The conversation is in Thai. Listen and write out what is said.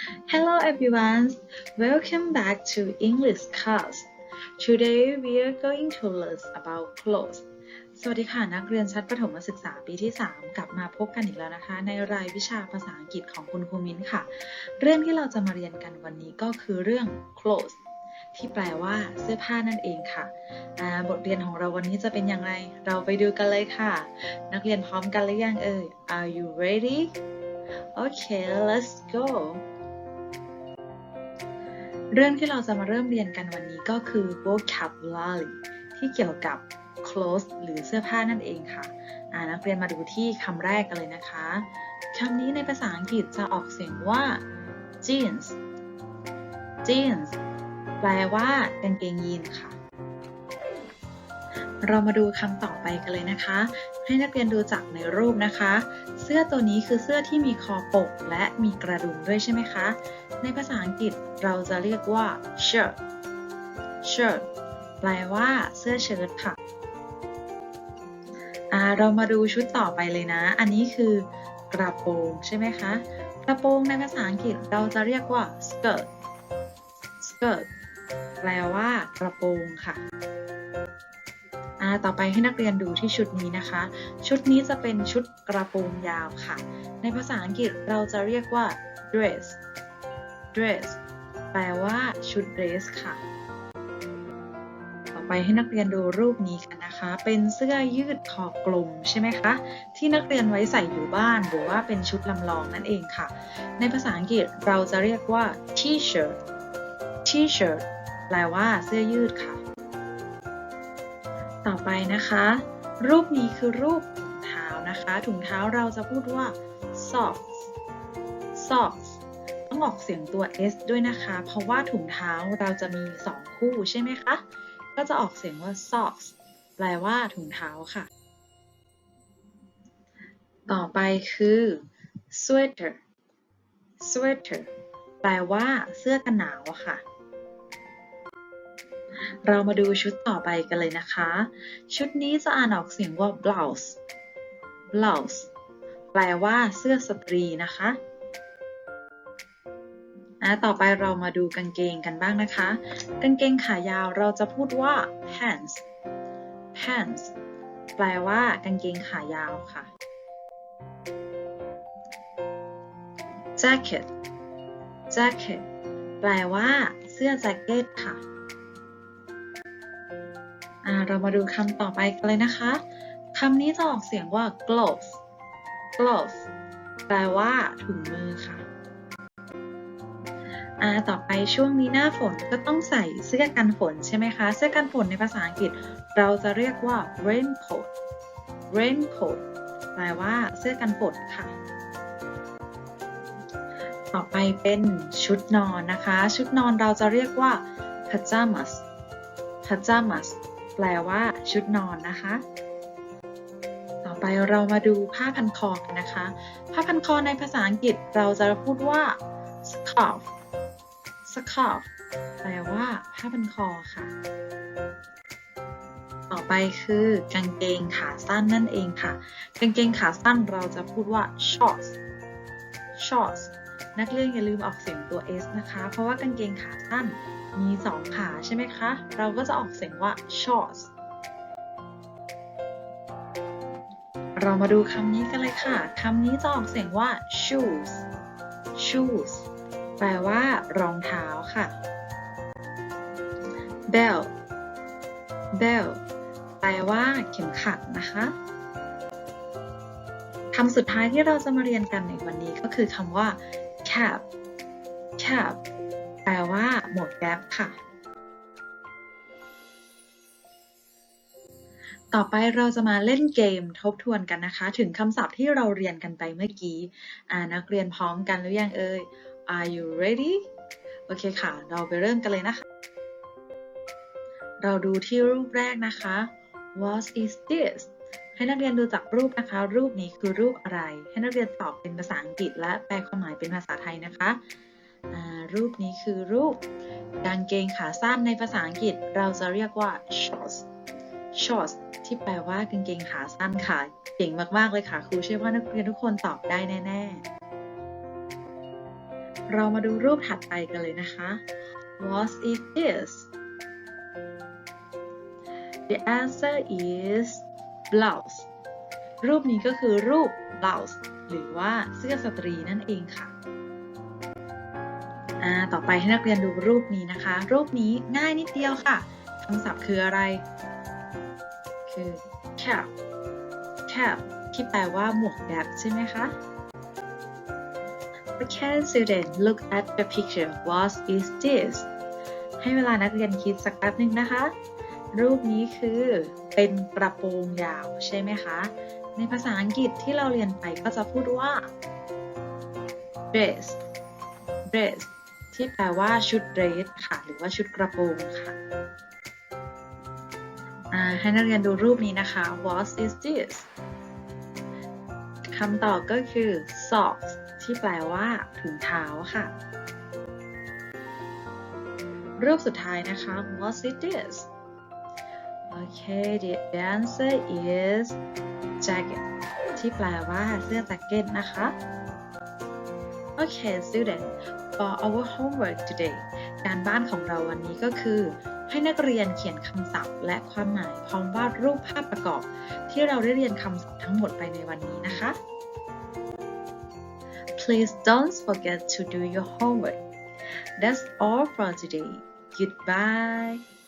Hello everyone, welcome back to English class. Today we are going to learn about clothes. สวัสดีค่ะ นักเรียนชั้นประถมศึกษาปีที่ 3 กลับมาพบกันอีกแล้วนะคะ ในรายวิชาภาษาอังกฤษของคุณครูมิ้นค่ะ เรื่องที่เราจะมาเรียนกันวันนี้ก็คือเรื่อง clothes ที่แปลว่าเสื้อผ้านั่นเองค่ะ บทเรียนของเราวันนี้จะเป็นอย่างไร เราไปดูกันเลยค่ะ นักเรียนพร้อมกันหรือยังเอ่ย Are you ready? Okay, let's go. เรื่องที่เราจะมาเริ่มเรียนกันวันนี้ก็คือ vocabulary ที่เกี่ยวกับ clothes หรือเสื้อผ้านั่นเองค่ะนักเรียนมาดูที่คำแรกกันเลยนะคะคำนี้ในภาษาอังกฤษจะออกเสียงว่า jeans jeans แปลว่ากางเกงยีนค่ะ เรามาดูคำต่อไปกันเลยนะคะ ให้นักเรียนดูจากในรูปนะคะ เสื้อตัวนี้คือเสื้อที่มีคอปกและมีกระดุมด้วยใช่ไหมคะ ในภาษาอังกฤษเราจะเรียกว่า shirt shirt แปลว่าเสื้อเชิ้ตค่ะอ่าเรามาดูชุดต่อไปเลยนะ อันนี้คือกระโปรงใช่ไหมคะ กระโปรงในภาษาอังกฤษเราจะเรียกว่า skirt skirt แปลว่ากระโปรงค่ะอ่าต่อไปให้นักเรียนดูที่ชุดนี้นะคะ ชุดนี้จะเป็นชุดกระโปรงยาวค่ะ ในภาษาอังกฤษเราจะเรียกว่า dress dress แปลว่าชุด dress ค่ะ ต่อไปให้นักเรียนดูรูปนี้กันนะคะ เป็นเสื้อยืดคอกลมใช่ไหมคะ ที่นักเรียนไว้ใส่อยู่บ้าน หรือว่าเป็นชุดลำลองนั่นเองค่ะ ในภาษาอังกฤษเราจะเรียกว่า t-shirt t-shirt แปลว่าเสื้อยืดค่ะ ต่อไปนะคะ รูปนี้คือรูปถุงเท้านะคะ ถุงเท้าเราจะพูดว่า socks socks องออกเสียงตัว s ด้วยนะคะ เพราะว่าถุงเท้าเราจะมี 2 คู่ใช่ไหมคะ ก็จะออกเสียงว่า socks แปลว่าถุงเท้าค่ะ ต่อไปคือ sweater sweater แปลว่าเสื้อกันหนาวอะค่ะ เรามาดูชุดต่อไปกันเลยนะคะ ชุดนี้จะอ่านออกเสียงว่า blouse blouse แปลว่าเสื้อสตรีนะคะ ต่อไปเรามาดูกางเกงกันบ้างนะคะ กางเกงขายาวเราจะพูดว่า pants pants แปลว่ากางเกงขายาวค่ะ jacket jacket แปลว่า เสื้อแจ็คเก็ตค่ะเรามาดูคำต่อไปกันเลยนะคะ คำนี้จะออกเสียงว่า gloves gloves แปลว่าถุงมือค่ะ อ่าต่อไปช่วงนี้หน้าฝนก็ต้องใส่เสื้อกันฝนใช่ไหมคะ เสื้อกันฝนในภาษาอังกฤษ เราจะเรียกว่า raincoat raincoat แปลว่าเสื้อกันฝนค่ะ ต่อไปเป็นชุดนอนนะคะ ชุดนอนเราจะเรียกว่า pajamas pajamas แปลว่าชุดนอนนะคะ ต่อไปเรามาดูผ้าพันคอกันนะคะ ผ้าพันคอในภาษาอังกฤษเราจะพูดว่า scarf scarf แปลว่าผ้าพันคอค่ะ ต่อไปคือกางเกงขาสั้นนั่นเองค่ะ กางเกงขาสั้นเราจะพูดว่า shorts shorts นักเรียนอย่าลืมออกเสียงตัว s นะคะ เพราะว่ากางเกงขาสั้นมี 2 ขาใช่ไหมคะ เราก็จะออกเสียงว่า shorts เรามาดูคำนี้กันเลยค่ะ คำนี้จะออกเสียงว่า shoes shoes แปลว่ารองเท้าค่ะ belt belt แปลว่าเข็มขัดนะคะคำสุดท้ายที่เราจะมาเรียนกันในวันนี้ก็คือคำว่า cap cap แปลว่าหมวกแก๊ปค่ะ ต่อไปเราจะมาเล่นเกมทบทวนกันนะคะ ถึงคำศัพท์ที่เราเรียนกันไปเมื่อกี้ อ่านักเรียนพร้อมกันหรือยังเอ่ย Are you ready โอเคค่ะ เราไปเริ่มกันเลยนะคะ เราดูที่รูปแรกนะคะ What is this ให้นักเรียนดูจากรูปนะคะ รูปนี้คือรูปอะไร ให้นักเรียนตอบเป็นภาษาอังกฤษ และแปลความหมายเป็นภาษาไทยนะคะ รูปนี้คือรูปกางเกงขาสั้นในภาษาอังกฤษ เราจะเรียกว่า shorts shorts ที่แปลว่ากางเกงขาสั้นค่ะ เก่งมาก ๆ เลยค่ะ ครูเชื่อว่านักเรียนทุกคนตอบได้แน่ ๆ เรามาดูรูปถัดไปกันเลยนะคะ What is this The answer is blouse รูปนี้ก็คือรูป blouse หรือว่าเสื้อสตรีนั่นเองค่ะอ่าต่อไปให้นักเรียนดูรูปนี้นะคะ รูปนี้ง่ายนิดเดียวค่ะคำศัพท์คืออะไร คือ cap cap ที่แปลว่าหมวกแก๊ปใช่ไหมคะ Okay student look at the picture what is this ให้เวลานักเรียนคิดสักแป๊บหนึ่งนะคะ รูปนี้คือเป็นกระโปรงยาวใช่ไหมคะ ในภาษาอังกฤษที่เราเรียนไปก็จะพูดว่า dress dress ที่แปลว่าชุดเดรสค่ะ หรือว่าชุดกระโปรงค่ะให้นักเรียนดูรูปนี้นะคะ what is this คำตอบก็คือ socks ที่แปลว่าถุงเท้าค่ะ รูปสุดท้ายนะคะ what is this Okay the answer is jacket ที่แปลว่าเสื้อแจ็คเก็ตนะคะ Okay student for our homework today การบ้านของเราวันนี้ก็คือ ให้นักเรียนเขียนคำศัพท์ และความหมายพร้อมวาดรูปภาพประกอบ ที่เราได้เรียนคำศัพท์ทั้งหมดไปในวันนี้นะคะ Please don't forget to do your homework. That's all for today. Goodbye.